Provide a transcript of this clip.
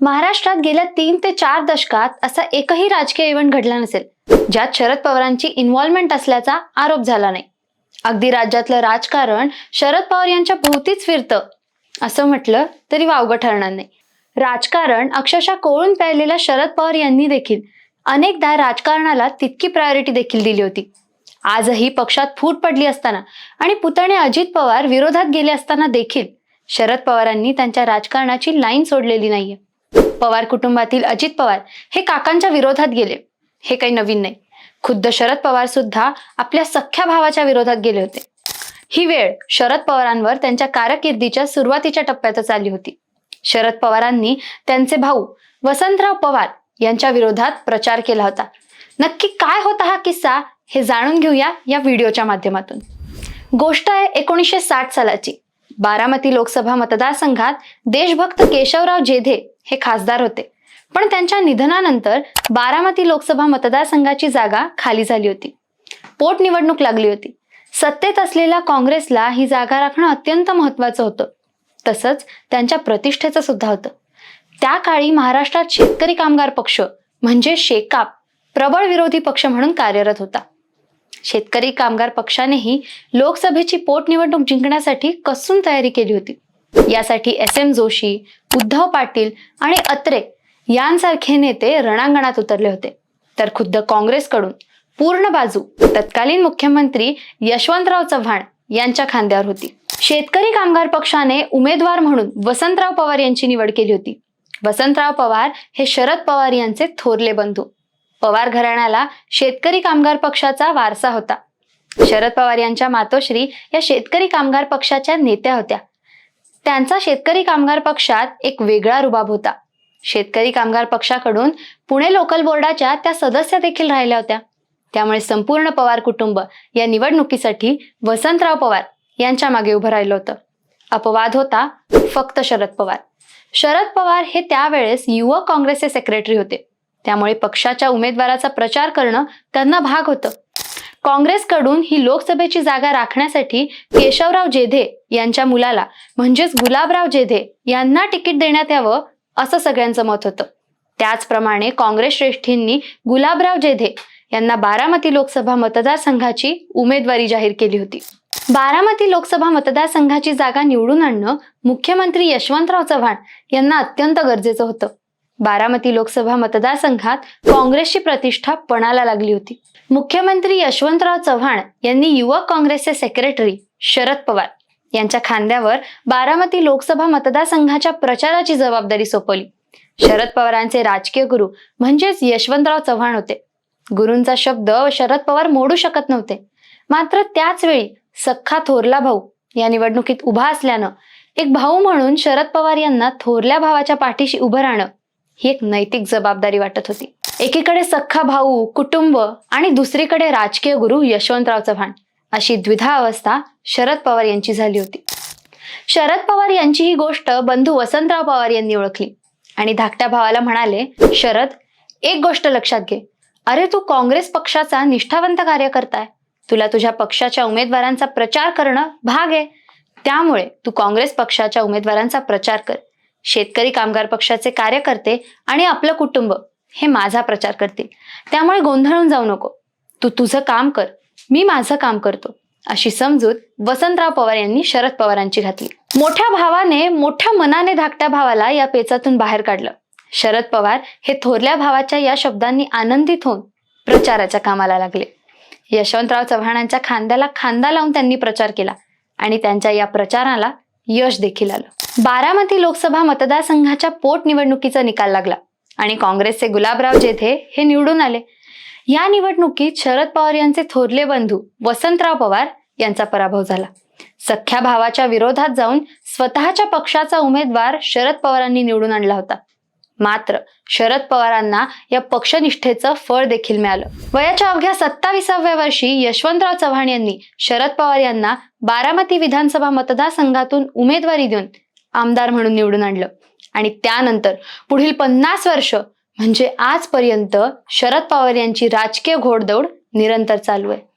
महाराष्ट्रात गेल्या तीन ते चार दशकात असा एकही राजकीय इव्हेंट घडला नसेल ज्यात शरद पवारांची इन्व्हॉल्वमेंट असल्याचा आरोप झाला नाही. अगदी राज्यातलं राजकारण शरद पवार यांच्या भोवतीच फिरतं असं म्हटलं तरी वावगं ठरणार नाही. राजकारण अक्षरशः कोळून प्यायलेल्या शरद पवार यांनी देखील अनेकदा राजकारणाला तितकी प्रायोरिटी देखील दिली होती. आजही पक्षात फूट पडली असताना आणि पुतणे अजित पवार विरोधात गेले असताना देखील शरद पवारांनी त्यांच्या राजकारणाची लाईन सोडलेली नाहीये. पवार कुटुंबातील अजित पवार हे काकांच्या विरोधात गेले. हे काही नवीन नाही. खुद्द शरद पवार सुद्धा आपल्या सख्ख्या भावाच्या विरोधात गेले होते. ही वेळ शरद पवारांवर त्यांच्या कारकिर्दीच्या सुरुवातीच्या टप्प्यातच आली होती. शरद पवारांनी त्यांचे भाऊ वसंतराव पवार यांच्या विरोधात प्रचार केला होता. नक्की काय होता हा किस्सा हे जाणून घेऊया या व्हिडिओच्या माध्यमातून. गोष्ट आहे एकोणीसशे साठ सालाची. बारामती लोकसभा मतदारसंघात देशभक्त केशवराव जेधे हे खासदार होते. पण त्यांच्या निधनानंतर बारामती लोकसभा मतदारसंघाची जागा खाली झाली होती. पोटनिवडणूक लागली होती. सत्तेत असलेल्या काँग्रेसला ही जागा राखणं अत्यंत महत्वाचं होतं. तसंच त्यांच्या प्रतिष्ठेचं सुद्धा होतं. त्या काळी महाराष्ट्रात शेतकरी कामगार पक्ष म्हणजे शेकाप प्रबळ विरोधी पक्ष म्हणून कार्यरत होता. शेतकरी कामगार पक्षानेही लोकसभेची पोटनिवडणूक जिंकण्यासाठी कसून तयारी केली होती. यासाठी एस एम जोशी उद्धव पाटील आणि अत्रे यांसारखे नेते रणांगणात उतरले होते. तर खुद्द काँग्रेसकडून पूर्ण बाजू तत्कालीन मुख्यमंत्री यशवंतराव चव्हाण यांच्या खांद्यावर होती. शेतकरी कामगार पक्षाने उमेदवार म्हणून वसंतराव पवार यांची निवड केली होती. वसंतराव पवार हे शरद पवार यांचे थोरले बंधू. पवार घराण्याला शेतकरी कामगार पक्षाचा वारसा होता. शरद पवार यांच्या मातोश्री या शेतकरी कामगार पक्षाच्या नेत्या होत्या. त्यांचा शेतकरी कामगार पक्षात एक वेगळा रुबाब होता. शेतकरी कामगार पक्षाकडून पुणे लोकल बोर्डाच्या त्या सदस्य देखील राहिल्या होत्या. त्यामुळे संपूर्ण पवार कुटुंब या निवडणुकीसाठी वसंतराव पवार यांच्या मागे उभं राहिलं होतं. अपवाद होता फक्त शरद पवार. शरद पवार हे त्यावेळेस युवक काँग्रेसचे सेक्रेटरी होते. त्यामुळे पक्षाच्या उमेदवाराचा प्रचार करणं त्यांना भाग होतं. काँग्रेसकडून ही लोकसभेची जागा राखण्यासाठी केशवराव जेधे यांच्या मुलाला म्हणजेच गुलाबराव जेधे यांना तिकीट देण्यात यावं असं सगळ्यांचं मत होतं. त्याचप्रमाणे काँग्रेस श्रेष्ठींनी गुलाबराव जेधे यांना बारामती लोकसभा मतदारसंघाची उमेदवारी जाहीर केली होती. बारामती लोकसभा मतदारसंघाची जागा निवडून आणणं मुख्यमंत्री यशवंतराव चव्हाण यांना अत्यंत गरजेचं होतं. बारामती लोकसभा मतदारसंघात काँग्रेसची प्रतिष्ठा पणाला लागली होती. मुख्यमंत्री यशवंतराव चव्हाण यांनी युवक काँग्रेसचे सेक्रेटरी शरद पवार यांच्या खांद्यावर बारामती लोकसभा मतदारसंघाच्या प्रचाराची जबाबदारी सोपवली. शरद पवारांचे राजकीय गुरु म्हणजेच यशवंतराव चव्हाण होते. गुरूंचा शब्द शरद पवार मोडू शकत नव्हते. मात्र त्याच वेळी सख्खा थोरला भाऊ या निवडणुकीत उभा असल्यानं एक भाऊ म्हणून शरद पवार यांना थोरल्या भावाच्या पाठीशी उभं राहणं ही एक नैतिक जबाबदारी वाटत होती. एकीकडे सख्खा भाऊ कुटुंब आणि दुसरीकडे राजकीय गुरु यशवंतराव चव्हाण अशी द्विधा अवस्था शरद पवार यांची झाली होती. शरद पवार यांची ही गोष्ट बंधू वसंतराव पवार यांनी ओळखली. आणि धाकट्या भावाला म्हणाले शरद एक गोष्ट लक्षात घे. अरे तू काँग्रेस पक्षाचा निष्ठावंत कार्य करताय तुला तुझ्या पक्षाच्या उमेदवारांचा प्रचार करणं भाग आहे. त्यामुळे तू काँग्रेस पक्षाच्या उमेदवारांचा प्रचार कर. शेतकरी कामगार पक्षाचे कार्यकर्ते आणि आपलं कुटुंब हे माझा प्रचार करतील. त्यामुळे गोंधळून जाऊ नको. तू तुझं काम कर. मी माझं काम करतो. अशी समजूत वसंतराव पवार यांनी शरद पवारांची घातली. मोठ्या भावाने मोठ्या मनाने धाकट्या भावाला या पेचातून बाहेर काढलं. शरद पवार हे थोरल्या भावाच्या या शब्दांनी आनंदित होऊन प्रचाराच्या कामाला लागले. यशवंतराव चव्हाणांच्या खांद्याला खांदा लावून त्यांनी प्रचार केला आणि त्यांच्या या प्रचाराला यश देखील आलं. बारामती लोकसभा मतदारसंघाच्या पोटनिवडणुकीचा निकाल लागला आणि काँग्रेसचे गुलाबराव जेथे हे निवडून आले. या निवडणुकीत शरद पवार यांचे थोरले बंधू वसंतराव पवार यांचा पराभव झाला. सख्ख्या भावाच्या विरोधात जाऊन स्वतःच्या पक्षाचा उमेदवार शरद पवारांनी निवडून आणला होता. मात्र शरद पवारांना या पक्षनिष्ठेचं फळ देखील मिळालं. वयाच्या अवघ्या सत्ताविसाव्या वर्षी यशवंतराव चव्हाण यांनी शरद पवार यांना बारामती विधानसभा मतदारसंघातून उमेदवारी देऊन आमदार म्हणून निवडून आणलं. आणि त्यानंतर पुढील पन्नास वर्ष म्हणजे आजपर्यंत शरद पवार यांची राजकीय घोडदौड निरंतर चालू आहे.